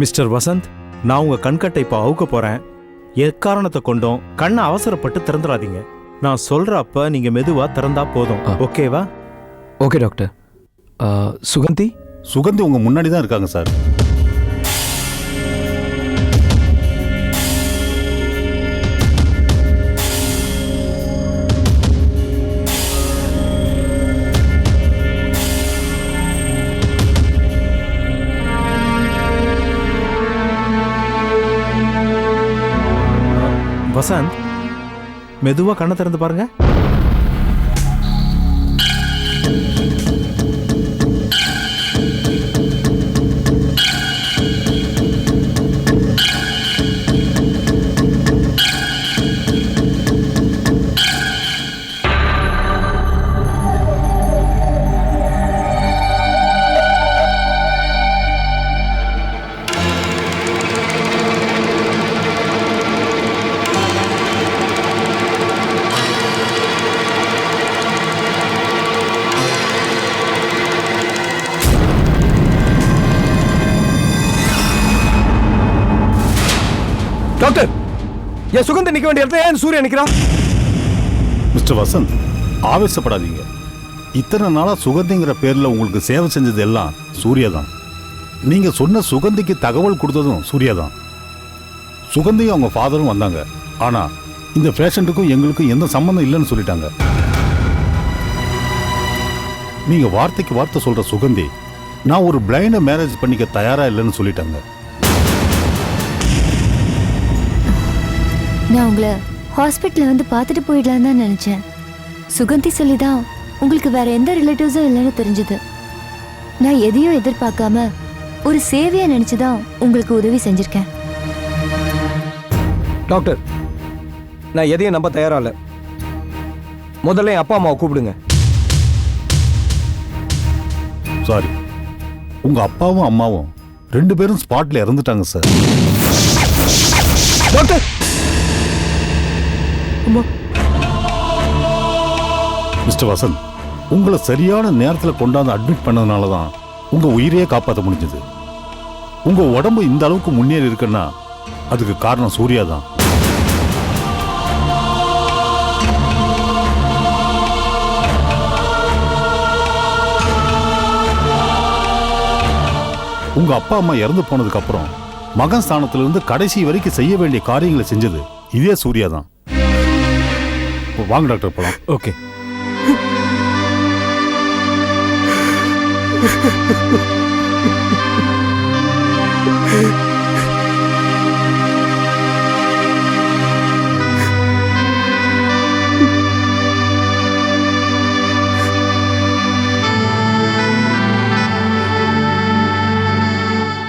Mister Vasanth நான் உங்க கண்கட்டை இப்போ அவுக்க போறேன். எக்காரணத்தை கொண்டும் கண்ணை அவசரப்பட்டு திறந்துடாதீங்க. நான் சொல்ற அப்ப நீங்க மெதுவா திறந்தா போதும். ஓகேவா? Okay doctor. சுகந்தி? சுகந்தி உங்க முன்னாடி தான் இருக்காங்க சார். மெதுவா கண்ணை திறந்து பாருங்க. என் சுகந்தி நிக்க வேண்டிய இடத்துல ஏன் சூரியன் நிக்கிறான்? மிஸ்டர் வசந்த் ஆவேசப்படாதீங்க. இத்தனை நாளா சுகந்திங்கிற பேர்ல உங்களுக்கு சேவை செஞ்சது எல்லாம் சூர்யா தான். நீங்க சொன்ன சுகந்திக்கு தகவல் கொடுத்ததும் சூர்யா தான். சுகந்தியும் அவங்க ஃபாதரும் வந்தாங்க. ஆனா இந்த பேஷண்ட்டுக்கும் எங்களுக்கும் எந்த சம்மந்தம் இல்லைன்னு சொல்லிட்டாங்க. நீங்க வார்த்தைக்கு வார்த்தை சொல்ற சுகந்தி நான் ஒரு பிளைண்ட மேரேஜ் பண்ணிக்க தயாரா இல்லைன்னு சொல்லிட்டாங்க. நான் உங்களை ஹாஸ்பிட்டல்ல வந்து பார்த்துட்டு போயிடலாம் தான் நினைச்சேன். சுகந்தி சொல்லி தான் உங்களுக்கு வேற எந்த ரிலேட்டிவ்ஸும் இல்லைன்னு தெரிஞ்சது. நான் எதையும் எதிர்பார்க்காம ஒரு சேவையா நினைச்சு தான் உங்களுக்கு உதவி செஞ்சிருக்கேன். டாக்டர் நான் எதையும் நம்ப தயாரா இல்ல. முதல்ல என் அப்பா அம்மாவை கூப்பிடுங்க. சாரி உங்க அப்பாவும் அம்மாவும் ரெண்டு பேரும் ஸ்பாட்ல இறந்துட்டாங்க சார் டாக்டர்! அம்மா மிஸ்டர் வசந்த் உங்களை சரியான நேரத்தில் கொண்டாந்து அட்மிட் பண்ணதுனால தான் உங்கள் உயிரையே காப்பாற்ற முடிஞ்சது. உங்கள் உடம்பு இந்த அளவுக்கு முன்னேறி இருக்குன்னா அதுக்கு காரணம் சூர்யா தான். உங்க அப்பா அம்மா இறந்து போனதுக்கு அப்புறம் மகன் ஸ்தானத்திலிருந்து கடைசி வரைக்கும் செய்ய வேண்டிய காரியங்களை செஞ்சது இதே சூர்யா தான். வாங்க டாக்டர் போலாம். ஓகே.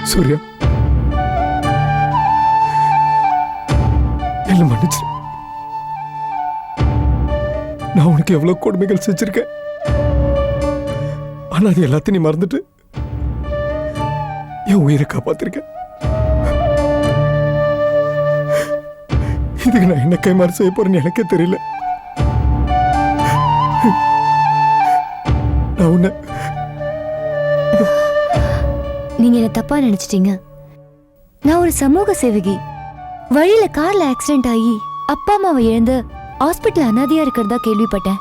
சூர்யா. உனக்கு எவ்வளவு கொடுமைகள் செஞ்சிருக்க? ஆனா அது எல்லாத்தையும் நீ மறந்துட்டு என் உயிரை காப்பாத்திருக்க. இதுக்கு நான் என்ன கைமாறு செய்ய போறேன்னு எனக்கே தெரியல. நான் உன்னை நீங்க என்ன தப்பா நினைச்சிட்டீங்க. நான் ஒரு சமூக சேவகி. வழியில கார்ல ஆக்சிடென்ட் ஆகி அப்பா அம்மாவை இழந்து ஹாஸ்பிட்டல் அனாதையா இருக்கிறதா கேள்விப்பட்டேன்.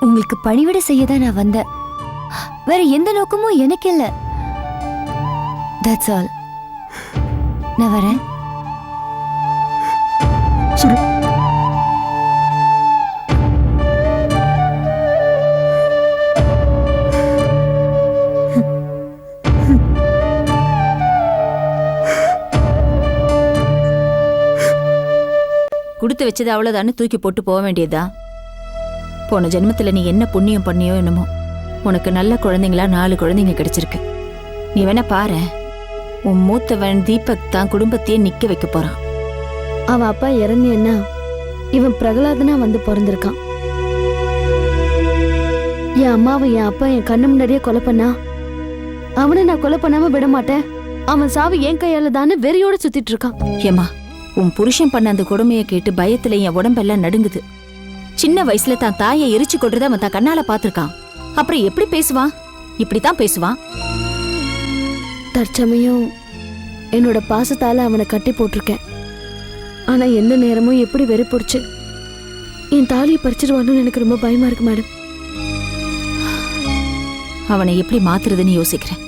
உங்களுக்கு பணிவிட செய்ய தான் நான் வந்தேன். வேற எந்த நோக்கமும் எனக்கு இல்ல. தட்ஸ் ஆல் நான் வரேன். கொடுத்து வச்சது அவ்வளவுதான்னு தூக்கி போட்டு போக வேண்டியதா போன ஜென்மத்துல நீ என்ன புண்ணியம் பண்ணியோ என்னமோ. உனக்கு நல்ல குழந்தைங்களா நாலு குழந்தைங்க கிடைச்சிருக்கு. நீ வேணா பாரு. உன் மூத்தவன் தீபக் தான் குடும்பத்தையே நிக்க வைக்க போறான். அவன் அப்பா இறந்தியன்னா இவன் பிரகலாதனா வந்து பிறந்திருக்கான். என் அம்மாவை என் அப்பா என் கண்ணு முன்னாடியே கொலை பண்ணா அவனை நான் கொலை பண்ணாம விட மாட்டேன். அவன் சாவு என் கையால தானே வெறியோட சுத்திட்டு இருக்கான். ஏமா உன் புருஷன் பண்ண அந்த கொடுமையை கேட்டு பயத்துல என் உடம்பெல்லாம் நடுங்குது. சின்ன வயசுல தான் தாயை எரிச்சு கொள்றத அவன் தான் கண்ணால பாத்திருக்கான் அப்புறம் எப்படி பேசுவான் இப்படித்தான் பேசுவான் தற்சமயம் என்னோட பாசத்தால அவனை கட்டி போட்டிருக்கேன். ஆனா எந்த நேரமும் எப்படி வெறுப்புடுச்சு. என் தாலியை பறிச்சிருவானு எனக்கு ரொம்ப பயமா இருக்கு மேடம். அவனை எப்படி மாத்துறதுன்னு யோசிக்கிறேன்.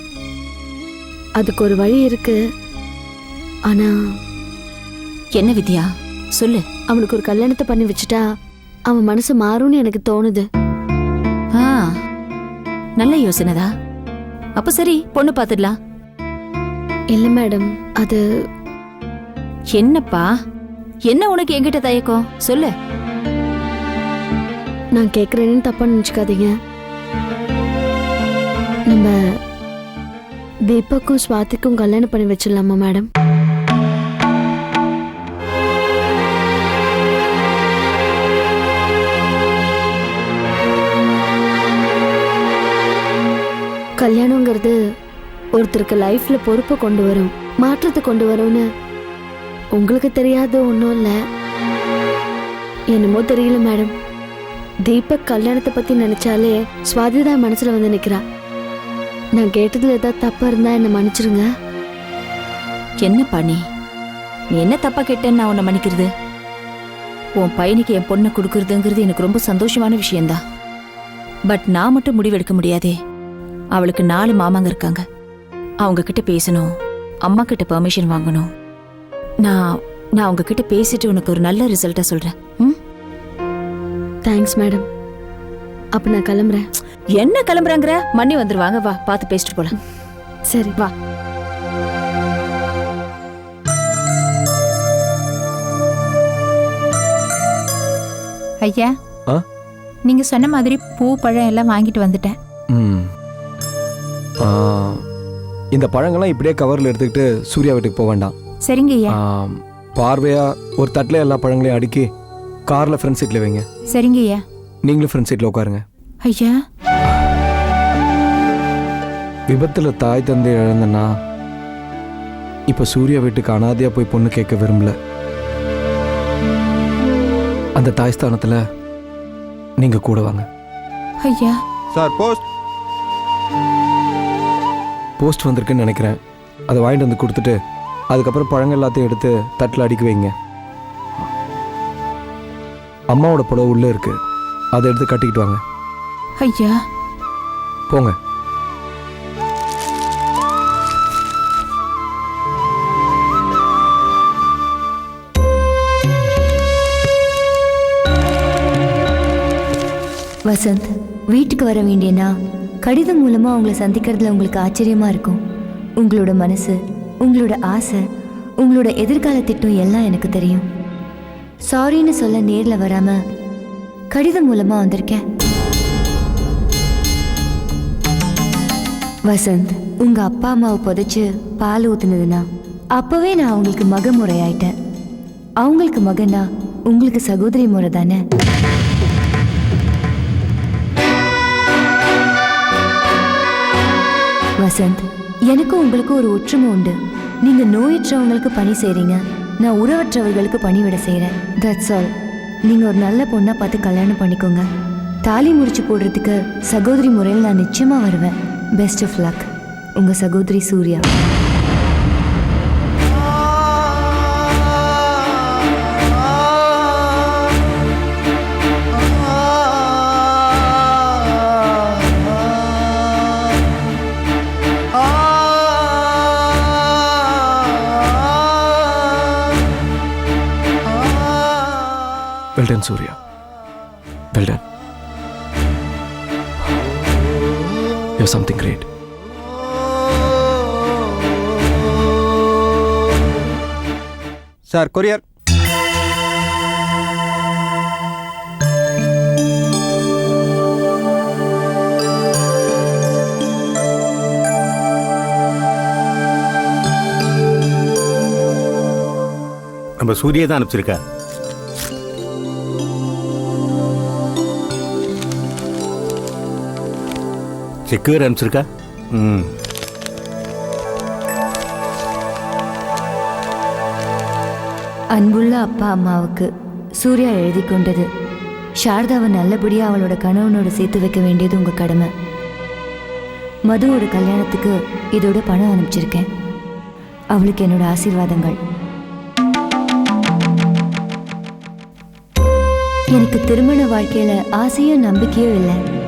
அதுக்கு ஒரு வழி இருக்கு. ஆனா என்ன வித்யா? சொல்லு. அவனுக்கு ஒரு கல்யாணத்தை பண்ணி வச்சுட்டா அவன் மனசு மாறும்னு எனக்கு தோணுது. ஆ நல்ல யோசனைதா அப்ப சரி பொண்ணு பாத்துடலாம். இல்ல மேடம் அது என்னப்பா? என்ன உனக்கு என்கிட்ட தயக்கம்? சொல்லு. நான் கேக்குறேன்னு தப்பா நினைச்சுக்காதீங்க. நம்ம தீபக்கும் ஸ்வாதிக்கும் கல்யாணம் பண்ணி வச்சிடலாமா மேடம்? கல்யாணங்கிறது ஒருத்தருக்கு லைஃப்ல பொறுப்பை கொண்டு வரும் மாற்றத்தை கொண்டு வரும்னு உங்களுக்கு தெரியாத ஒன்றும் இல்லை. என்னமோ தெரியல மேடம் தீபக் கல்யாணத்தை பத்தி நினைச்சாலே சுவாதி தான் மனசுல வந்து நிக்கிறா. நான் கேட்டதுல ஏதாவது தப்பா இருந்தா என்ன மன்னிச்சிருங்க. என்னப்பா நீ நீ என்ன தப்பா கேட்டேன்னு நான் உன்னை மன்னிக்கிறது? உன் பையனுக்கு என் பொண்ணை கொடுக்கறதுங்கிறது எனக்கு ரொம்ப சந்தோஷமான விஷயம்தான். பட் நான் மட்டும் முடிவெடுக்க முடியாதே. அவளுக்கு நாலு மாமாங்க இருக்காங்க. அவங்க கிட்ட பேசணும். அம்மா கிட்ட பெர்மிஷன் வாங்கணும். நான் நான் அவங்க கிட்ட பேசிட்டு உனக்கு ஒரு நல்ல ரிசல்ட்டா சொல்றேன். ம்? தேங்க்ஸ் மேடம் அப்ப நான் கிளம்புறேன். என்ன கிளம்புறாங்கிற? மண்ணி வந்துருவாங்க வா பார்த்து பேசிட்டு போலாம். சரி வா. ஐயா? நீங்க சொன்ன மாதிரி பூ பழம் எல்லாம் வாங்கிட்டு வந்துட்டேன். இந்த பழங்கள்லாம் இப்படியே கவரில் எடுத்துக்கிட்டு சூர்யா வீட்டுக்கு போக வேண்டாம். சரிங்க ஐயா. ஆ, பார்வையா ஒரு தட்டில் எல்லா பழங்களையும் அடுக்கி காரில் ஃப்ரண்ட் சீட்டில் வைங்க. சரிங்க ஐயா. நீங்களும் ஃப்ரண்ட் சீட்டில் உட்காருங்க. ஐயா. விபத்தில் தாய் தந்தை இழந்தனா? இப்போ சூர்யா வீட்டுக்கு அனாதையாக போய் பொண்ணு கேட்க விரும்பல. அந்த தாய் ஸ்தானத்தில் நீங்கள் கூட வாங்க. ஐயா. Sir post. போஸ்ட் வந்திருக்குன்னு நினைக்கிறேன். அதை வாங்கிட்டு வந்து கொடுத்துட்டு அதுக்கப்புறம் பழங்கள் எல்லாத்தையும் எடுத்து தட்டில் அடுக்கி வைங்க. அம்மாவோட புடவை உள்ளே இருக்கு. அதை எடுத்து கட்டிக்கிட்டு வாங்க. ஐயா. போங்க. வசந்த் வீட்டுக்கு வர வேண்டியனா? கடிதம் மூலமா உங்களை சந்திக்கிறதுல உங்களுக்கு ஆச்சரியமா இருக்கும். உங்களோட மனசு உங்களோட ஆசை உங்களோட எதிர்கால திட்டம் எல்லாம் எனக்கு தெரியும். சாரின்னு சொல்ல நேர்ல வராம கடிதம் மூலமா வந்திருக்கேன். வசந்த் உங்க அப்பா அம்மாவை புதைச்சு பால் ஊத்துனதுன்னா அப்போவே நான் அவங்களுக்கு மக முறையாயிட்டேன். அவங்களுக்கு மகனா உங்களுக்கு சகோதரி முறை தானே? வசந்த் எனக்கும் உங்களுக்கும் ஒரு ஒற்றுமை உண்டு. நீங்க நோயற்றவங்களுக்கு பணி செய்றீங்க. நான் உறவற்றவர்களுக்கு பணிவிட செய்கிறேன் தட்ஸ் ஆல் நீங்க ஒரு நல்ல பொண்ணா பார்த்து கல்யாணம் பண்ணிக்கோங்க. தாலி முடிச்சு போடுறதுக்கு சகோதரி முறையில் நான் நிச்சயமா வருவேன். பெஸ்ட் ஆஃப் லக் உங்க சகோதரி Surya. Well done Surya well done you something great sir courier நம்ம சூரிய தான் அனுப்பிச்சிருக்க செக்யூர் அனுப்பிச்சிருக்கா? ம். அன்புள்ள அப்பா அம்மாவுக்கு சூர்யா எழுதி கொண்டது. சாரதாவை நல்லபடியாக அவளோட கணவனோட சேர்த்து வைக்க வேண்டியது உங்கள் கடமை. மதுவோட கல்யாணத்துக்கு இதோட பணம் அனுப்பிச்சிருக்கேன். அவளுக்கு என்னோட ஆசீர்வாதங்கள். எனக்கு திருமண வாழ்க்கையில் ஆசையும் நம்பிக்கையும் இல்லை.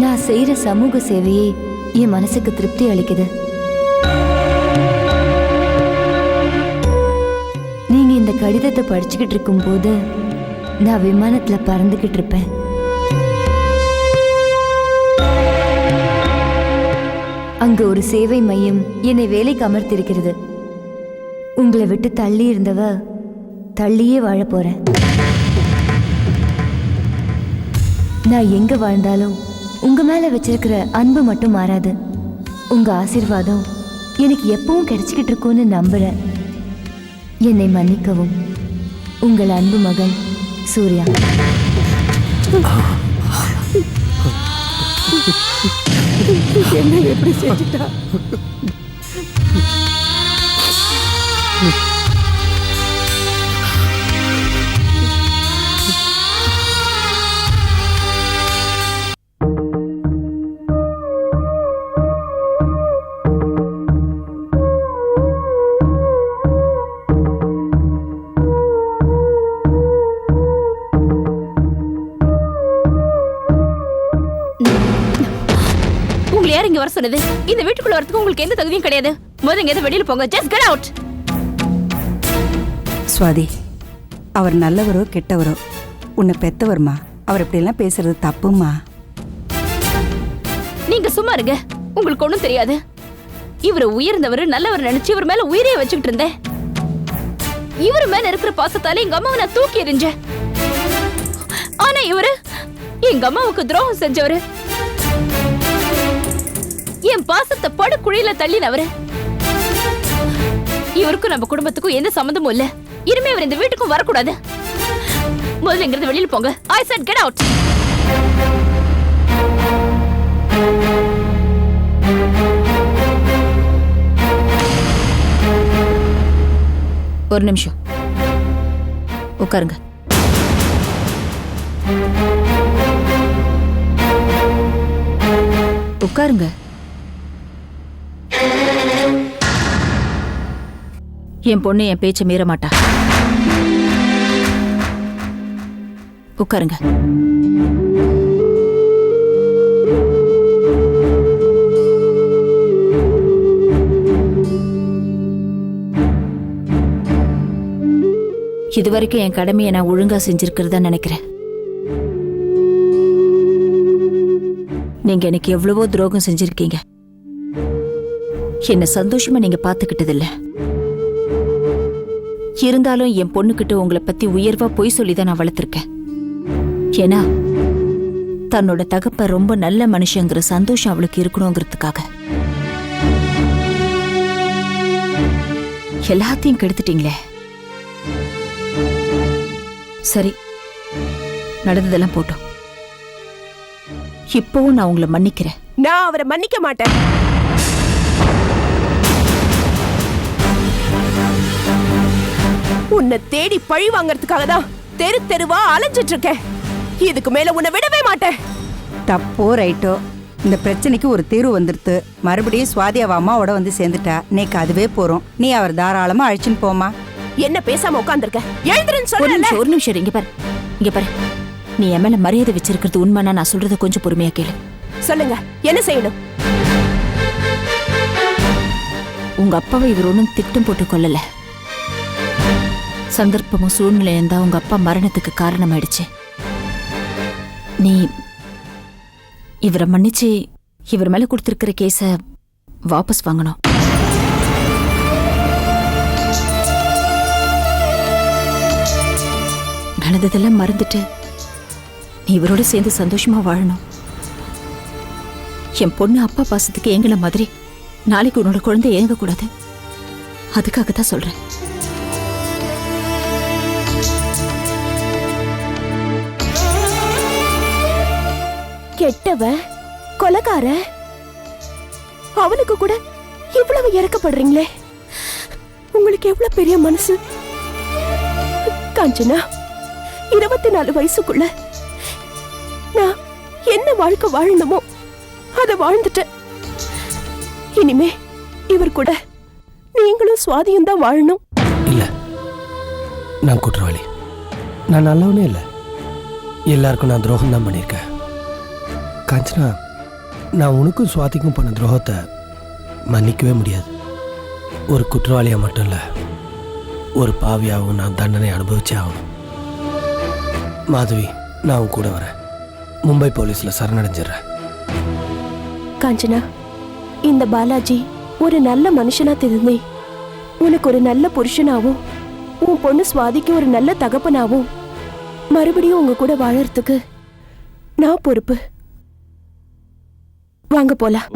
நான் செய்யற சமூக சேவையே என் மனசுக்கு திருப்தி அளிக்குது. நீங்க இந்த கடிதத்தை படிச்சுக்கிட்டு இருக்கும்போது நான் விமானத்துல பறந்துகிட்டு இருப்பேன். அங்க ஒரு சேவை மையம் என்னை வேலைக்கு அமர்த்திருக்கிறது. உங்களை விட்டு தள்ளி இருந்தவ தள்ளியே வாழ போறேன். நான் எங்க வாழ்ந்தாலும் உங்க மேல வச்சிருக்கிற அன்பு மட்டும் மாறாது. உங்க ஆசீர்வாதம் எனக்கு எப்பவும் கிடைச்சிக்கிட்டு இருக்கும்னு நம்புறேன் என்னை மன்னிக்கவும். உங்கள் அன்பு மகன் சூர்யா. என்ன எப்படி செஞ்சுட்டா? வர சொன்னது. இந்த வீட்டுக்குள்ள வரதுக்கு உங்களுக்கு எந்த தகுதியும் கிடையாது. முதல்ல இங்க வெளியில போங்க. ஜஸ்ட் கெட் அவுட் சுவாதி அவர் நல்லவரோ கெட்டவரோ? உன்னை பெத்தவர்மா? அவர் இப்படியெல்லாம் பேசுறது தப்புமா? நீங்க சும்மா இருங்க. உங்களுக்கு ஒண்ணும் தெரியாது. இவரு உயர்ந்தவர் நல்லவர் நினைச்சு இவர் மேல உயிரையே வச்சுக்கிட்டு இருந்தேன். இவர் மேல இருக்கிற பாசத்தால எங்க அம்மாவை நான் தூக்கி எறிஞ்சேன். ஆனா இவரு எங்க அம்மாவுக்கு துரோகம் செஞ்சவரு. என் பாசத்தை படு குழியில தள்ளினவரு. இவருக்கும் நம்ம குடும்பத்துக்கும் எந்த சம்மந்தமும் இல்ல. இனிமே அவர் இந்த வீட்டுக்கும் வரக்கூடாது. முதல்ல இங்கிருந்து வெளியில போங்க. ஐ சட் கெட் அவுட் ஒரு நிமிஷம். உட்காருங்க. உட்காருங்க. என் பொண்ணு என் பேச்சை மீற மாட்டா. உட்காருங்க. இதுவரைக்கும் என் கடமையை நான் ஒழுங்கா செஞ்சிருக்கிறதா நினைக்கிறேன். நீங்க எனக்கு எவ்வளவோ துரோகம் செஞ்சிருக்கீங்க. என்ன சந்தோஷமா நீங்க பாத்துக்கிட்டதில்லை இருந்தாலும் என் பொண்ணுகிட்ட உங்களை பத்தி உயர்வா பொய் சொல்லிதான் நான் வளர்த்துருக்கேன். ஏன்னா தன்னோட தகப்ப ரொம்ப நல்ல மனுஷங்கிற சந்தோஷம் அவளுக்கு இருக்கணுங்கிறதுக்காக. எல்லாத்தையும் கெடுத்துட்டீங்களே. சரி நடந்ததெல்லாம் போட்டோம். இப்பவும் நான் உங்களை மன்னிக்கிறேன். நான் அவரை மன்னிக்க மாட்டேன். உன்னை தேடி பழி வாங்கறதுக்காக தான் தெரு தெருவா அலைஞ்சிட்டு இருக்கேன் இதுக்கு மேல உன்னை விடவே மாட்டேன். தப்போ ரைட்டோ இந்த பிரச்சனைக்கு ஒரு தீர்வு வந்துருத்து. மறுபடியும் சுவாதி அவ அம்மாவோட வந்து சேர்ந்துட்டா. நேக்கு அதுவே போறோம். நீ அவர் தாராளமா அழைச்சின்னு போமா என்ன பேசாம உட்கார்ந்திருக்க? எழுந்துருன்னு ஒரு நிமிஷம் ஒரு நிமிஷம் இரு, இங்க பாரு. இங்க பாரு. நீ என் மேல மரியாதை வச்சிருக்கிறது உண்மைனா நான் சொல்றத கொஞ்சம் பொறுமையா கேளு. சொல்லுங்க என்ன செய்யணும்? உங்க அப்பாவை இவர் ஒன்றும் திட்டம் போட்டு கொல்லல சந்தர்ப்பமும் சூழ்நிலையும் தான் உங்க அப்பா மரணத்துக்கு காரணமாயிடுச்சு. நீ இவரை மன்னிச்சு இவர் மேல கொடுத்திருக்கிற கேஸ வாபஸ் வாங்கணும். நடந்ததெல்லாம் மறந்துட்டு நீ இவரோட சேர்ந்து சந்தோஷமா வாழணும். என் பொண்ணு அப்பா பாசத்துக்கு ஏங்கின மாதிரி நாளைக்கு உன்னோட குழந்தை ஏங்கக்கூடாது. அதுக்காக தான் சொல்றேன். கெட்டவ? கொலகார? அவனுக்கு கூட இவ்வளவு இறக்கப்படுறீங்களே. உங்களுக்கு எவ்வளவு பெரிய மனசு? காஞ்சனா இருபத்தி நாலு வயசுக்குள்ள நான் என்ன வாழ்க்கை வாழணுமோ அதை வாழ்ந்துட்டேன். இனிமே இவர் கூட நீங்களும் சுவாதியும் தான் வாழணும். இல்லை நான் குற்றவாளி. நான் நல்லவனே இல்லை. எல்லாருக்கும் நான் துரோகம் தான் பண்ணியிருக்கேன். காஞ்சனா நான் உனக்கும் சுவாதிக்கும் பண்ண துரோகத்தை மன்னிக்கவே முடியாது. ஒரு குற்றவாளியாக மட்டும் இல்லை ஒரு பாவியாகவும் நான் தண்டனை அனுபவிச்சே ஆகணும். மாதவி நான் உன் கூட வரேன். மும்பை போலீஸில் சரணடைஞ்சிடுறேன். காஞ்சனா இந்த பாலாஜி ஒரு நல்ல மனுஷனா தெரிந்தே உனக்கு ஒரு நல்ல புருஷனாவும் உன் பொண்ணு சுவாதிக்கு ஒரு நல்ல தகப்பனாவும் மறுபடியும் உங்க கூட வாழறதுக்கு நான் பொறுப்பு. வாங்க போலாம்.